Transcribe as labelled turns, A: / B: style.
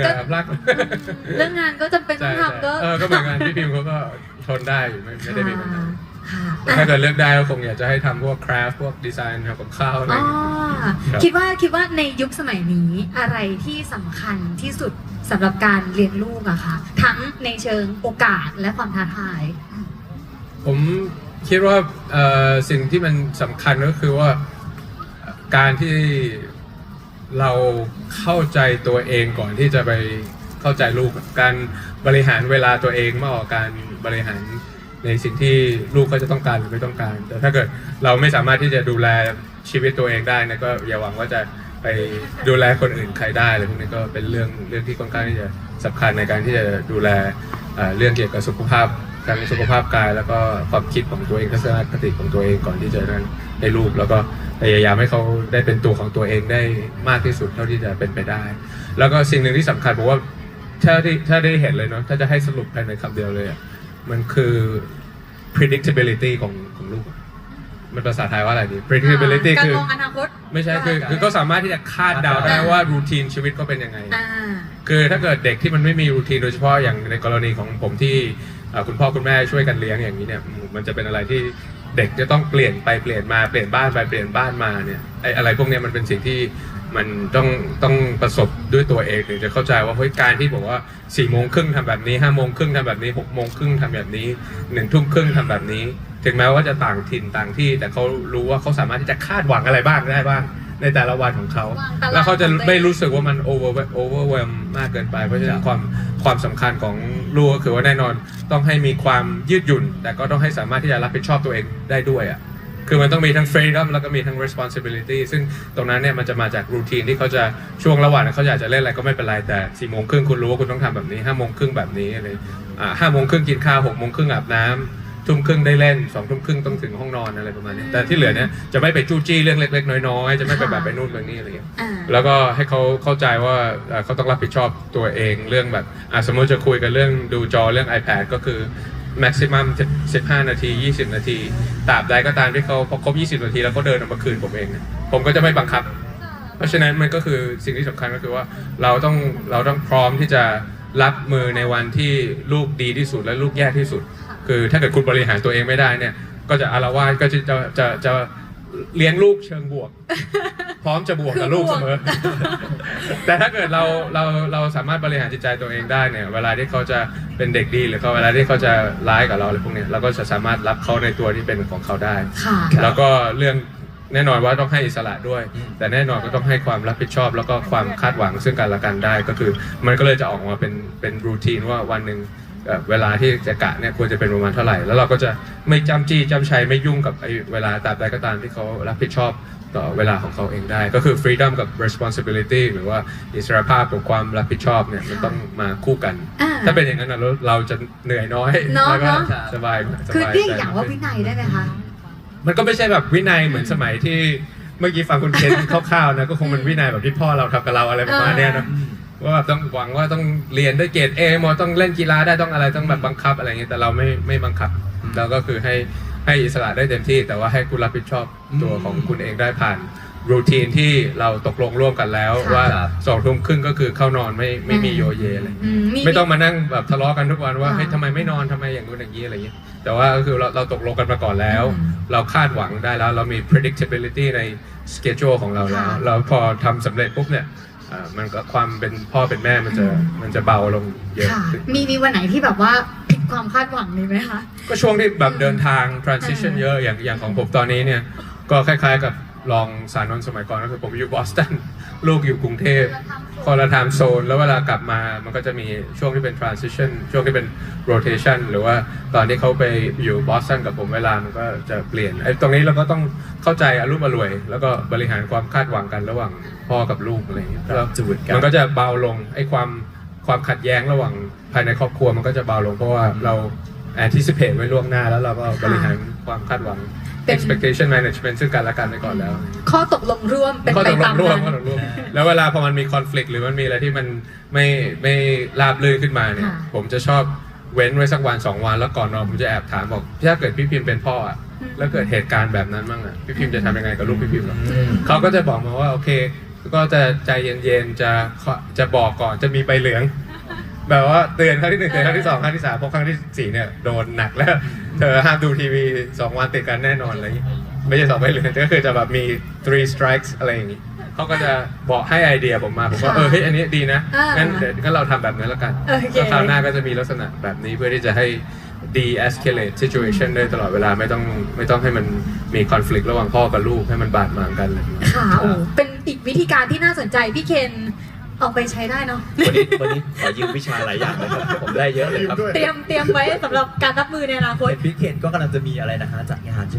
A: งื่อพลัก
B: เรื่องงานก็จำเป็นต้
A: ใช่
B: อง
A: ใช่
B: ทำก็
A: เออก็เหมือนกันพี่พิมพ์เขาก็ทนได้อยู่ไม่ไม่ได้มีปัญหา
B: ค่ะ
A: แต่ถ้าเกิดเลือกได้ก็คงอยากจะให้ทำพวกคราฟพวกดีไซน์ทำกับข้าวอะไรอ
B: อ๋อย่าง
A: เงี้ยครับ
B: คิดว่าคิดว่าในยุคสมัยนี้อะไรที่สำคัญที่สุดสำหรับการเลี้ยงลูกอะคะทั้งในเชิงโอกาสและความท้าทาย
A: ผมคิดว่าเอ่อสิ่งที่มันสำคัญก็คือว่าการที่ เราเข้าใจตัวเองก่อนที่จะไปเข้าใจลูกการบริหารเวลาตัวเองมากกว่าการบริหารในสิ่งที่ลูกเขาจะต้องการหรือไม่ต้องการ แต่ถ้าเกิดเราไม่สามารถที่จะดูแลชีวิตตัวเองได้นะก็อย่าหวังว่าจะไปดูแลคนอื่นใครได้อะไรพวกนี้ก็เป็นเรื่องเรื่องที่ค่อนข้างที่จะสำคัญในการที่จะดูแลเรื่องเกี่ยวกับสุขภาพ ทั้งสุขภาพกายแล้วก็ความคิดของตัวเองทัศนคติของตัวเองก่อนที่จะนั้นให้ลูกแล้วก็พยายามให้เขาได้เป็นตัวของตัวเองได้มากที่สุดเท่าที่จะเป็นไปได้ แล้วก็สิ่งหนึ่งที่สำคัญผมว่าถ้าที่ถ้าได้เห็นเลยเนาะถ้าจะให้สรุปภายในคำเดียวเลยอะมันคือ predictability ของของลูกอะมันภาษาไทยว่าอะไรดี predictability
B: การ
A: คือ
B: มองอนาคต
A: ไม่ใช่คือคือก็สามารถที่จะคาดเดาได้ว่ารูทีนชีวิตก็เป็นยังไง
B: อ่า
A: คือถ้าเกิดเด็กที่มันไม่มีรูทีนโดยเฉพาะอย่างในกรณีของผมที่เอ่อ คุณพ่อคุณแม่ช่วยกันเลี้ยงอย่างนี้เนี่ยมันจะเป็นอะไรที่เด็กจะต้องเปลี่ยนไปเปลี่ยนมาเปลี่ยนบ้านไปเปลี่ยนบ้านมาเนี่ยไอ้อะไรพวกนี้มันเป็นสิ่งที่มันต้องต้องประสบด้วยตัวเองถึงจะเข้าใจว่าเฮ้ยการที่บอกว่า4ี่โมงครึ่งทำแบบนี้5้าโมงครึ่งทำแบบนี้6กโมงครึ่งทำแบบนี้หนึ่งทุ่มครึ่งทำแบบนี้ ถึงแม้ว่าจะต่างถิ่นต่างที่ แต่เขารู้ว่าเขาสามารถที่จะคาดหวังอะไรบ้างได้บ้าง ในแต่ละวันของเขา
B: วางตาราง
A: แล้วเขาจะ
B: ของตัวเอง
A: ไม่รู้สึกว่ามัน over overwhelm มากเกินไป เพราะฉะนั้นความความสำคัญของลูกก็คือว่าแน่นอนต้องให้มีความยืดหยุ่น แต่ก็ต้องให้สามารถที่จะรับผิดชอบตัวเองได้ด้วยอะคือมันต้องมีทั้ง freedom แล้วก็มีทั้ง responsibility ซึ่งตรงนั้นเนี่ยมันจะมาจากรูทีนที่เขาจะช่วงระหว่างนั้นเขาอยากจะเล่นอะไรก็ไม่เป็นไรแต่สี่โมงครึ่งคุณรู้ว่าคุณต้องทำแบบนี้ห้าโมงครึ่งแบบนี้อะไรอ่าห้าโมงครึ่งกินข้าวหกโมงครึ่งอาบน้ำ ทุ่มครึ่งได้เล่นสองทุ่มครึ่งต้องถึงห้องนอนอะไรประมาณนี้ แต่ที่เหลือเนี่ยจะไม่ไปจู้จี้เรื่องเล็ก ๆ น้อยๆ จะไม่ไปแบบไปนู่นไปนี่อะไรอย่างเงี้ย
B: อ่า
A: แล้วก็ให้เขาเข้าใจว่าเอ่อเขาต้องรับผิดชอบตัวเองเรื่องแบบอะสมมติจะคุยกันเรื่องดูจอเรื่อง iPad ก็คือ maximum 15 นาที 20 นาทีตราบใดก็ตามที่เขาพอครบ 20 นาทีแล้วเขาเดินออกมาคืนผมเองเนี่ยผมก็จะไม่บังคับ เพราะฉะนั้นมันก็คือสิ่งที่สำคัญก็คือว่าเราต้องเราต้องพร้อมที่จะรับมือในวันที่ลูกดีที่สุดและลูกแย่ที่สุด คือถ้าเกิดคุณบริหารตัวเองไม่ได้เนี่ย ก็จะอารวาสก็จะจะจะจะเลี้ยงลูกเชิงบวก พร้อมจะบวกกับลูกเสมอ แต่ถ้าเกิดเราเราเราสามารถบริหารจิตใจตัวเองได้เนี่ย เวลาที่เขาจะเป็นเด็กดีหรือเขาเวลาที่เขาจะร้ายกับเราอะไรพวกเนี้ยเราก็จะสามารถรับเขาในตัวที่เป็นของเขาได้
B: ค่ะ
A: แล้วก็เรื่องแน่นอนว่าต้องให้อิสระด้วย แต่แน่นอนก็ต้องให้ความรับผิดชอบ แล้วก็ความคาดหวังซึ่งกันและกันได้ก็คือ มันก็เลยจะออกมาเป็นเป็นรูทีนว่าวันหนึ่ง เอ่อเวลาที่จะกะเนี่ยควรจะเป็นประมาณเท่าไหร่ แล้วเราก็จะไม่จำจี้จำชัยไม่ยุ่งกับไอ้เวลาตราบใดก็ตามที่เขารับผิดชอบต่อเวลาของเขาเองได้ ก็คือ freedom กับ responsibility หรือว่าอิสรภาพกับความรับผิดชอบเนี่ยมันต้องมาคู่กัน
B: อ่า
A: ถ้าเป็นอย่างนั้นนะเราเราจะเหนื่อยน้อย
B: เนอะ
A: แล้วก็
B: เนอะ
A: สบายส
B: คือบา
A: ย
B: เรียก
A: ใจ
B: อย่างว่าวินัยได้ไหมคะ
A: มันก็ไม่ใช่แบบวินัยเหมือนสมัยที่เมื่อกี้ฟังคุณเคนคร่าวๆนะก็คงเป็นวินัยแบบที่พ่อเราทำกับเราอะไรประมาณเนี้ยเนอะ ว่าแบบต้องหวังว่าต้องเรียนได้เกรดเอมอต้องเล่นกีฬาได้ต้องอะไรต้องแบบบังคับอะไรเงี้ยแต่เราไม่ไม่บังคับเราก็คือให้ให้อิสระได้เต็มที่ แต่ว่าให้คุณรับผิดชอบตัวของคุณเองได้ผ่านรูทีนที่เราตกลงร่วมกันแล้ว
B: ค่ะ
A: ว่าสองทุ่มครึ่งก็คือเข้านอนไม่ไม่มีโยเยอะไร
B: อืม
A: ไม่ต้องมานั่งแบบทะเลาะกันทุกวันว่า
B: ค่ะ
A: เฮ้ยทำไมไม่นอนทำไมอย่างนู้นอย่างนี้อะไรอย่างนี้แต่ว่าก็คือเราเราตกลงกันมาก่อนแล้ว
B: อืม
A: เราคาดหวังได้แล้ว เรามี predictability ใน schedule ของเราแล้ว
B: ค่ะ
A: เราพอทำสำเร็จปุ๊บเนี่ย อ่ามันก็ความเป็นพ่อเป็นแม่มันจะ
B: อืม
A: มันจะเบาลงเยอะ
B: ค่ะ
A: ขึ้น
B: มีมีวันไหนที่แบบว่าผิดความคาดหวังมีไหมคะ
A: ก็ช่วงที่แบบเดินทาง transition
B: อืม
A: เยอะอย่างอย่างของผมตอนนี้เนี่ย ก็คล้ายๆกับลองสารนนท์สมัยก่อนก็คือผมอยู่บอสตัน ลูกอยู่กรุงเทพ คนละไทม์โซนแล้วเวลากลับมามันก็จะมีช่วงที่เป็น transition ช่วงที่เป็น rotation หรือว่าตอนที่เขาไปอยู่บอสตันกับผมเวลามันก็จะเปลี่ยนไอ้ตรงนี้เราก็ต้องเข้าใจอารมณ์อรวย แล้วก็บริหารความคาดหวังกันระหว่างพ่อกับลูกอะไรอย่างเงี้ยแล้ว
C: จูดกัน
A: มันก็จะเบาลงไอ้ความความขัดแย้งระหว่างภายในครอบครัวมันก็จะเบาลงเพราะว่าเรา anticipate ไว้ล่วงหน้าแล้วเราก็บริหารความคาดหวัง
B: เป็น
A: expectation management ซึ่งกันและกันไปก่อนแล้ว
B: ข้อตกลงร่วมเป็น
A: ข้อ
B: ไป
A: ตกล
B: ตางม
A: ร่วม
B: นั้น
A: ข้อตกลงร่วม แล้วเวลาพอมันมีคอน FLICT หรือมันมีอะไรที่มันไม่ไม่ราบรื่นขึ้นมาเนี่ย
B: ค่ะ
A: ผมจะชอบเว้นไว้สักวันสองวันแล้วก่อนนอนผมจะแอบถามบอกถ้าเกิดพี่พิมพ์เป็นพ่ออะ
B: อืม
A: แล้วเกิดเหตุการณ์แบบนั้นบ้างอะพี่พิมพ์จะทำยังไงกับลูกพี่พิมพ์หรอ
C: อืม
A: เขาก็จะบอกมาว่าโอเค ก็จะใจเย็นๆ จะจะบอกก่อนจะมีใบเหลือง แบบว่าเตือนครั้งที่หนึ่งเตือนครั้งที่สองครั้งที่สามพอครั้งที่สี่เนี่ยโดนหนักแล้ว เธอห้ามดูทีวีสองวันติดกันแน่นอนอะไรอย่างงี้ไม่ใช่สองใบเหลืองก็คือจะแบบมี three strikes อะไรอย่างงี้เขาก็จะบอกให้ไอเดียผมมาผมก็
B: ค่ะ
A: เออเฮ้ยอันนี้ดีนะ
B: อ่างั้
A: งั้นเดี๋ยวงั้นเราทำแบบนั้นแล้วกัน
B: โอเค
A: แล้วคราวหน้าก็จะมีลักษณะแบบนี้เพื่อที่จะให้ de-escalate situation ได้ตลอดเวลาไม่ต้องไม่ต้องให้มันมี conflict ระหว่างพ่อกับลูกให้มันบาดหมางกันอะไรอย่างเงี้ย
B: ค่ะโอ้เป็นอีกวิธีการที่น่าสนใจพี่เคน เอาไปใช้ได้เนาะ
C: วันนี้วันนี้ขอยืมวิชาหลายอย่างเลยครับผมได้เยอะเลยครับ
B: เตรียมเตรียมไว้สำหรับการรับมือในอนาคต
C: เห็นพี่เคนก็กำลังจะมีอะไรนะฮะจัดงานใช่ไหม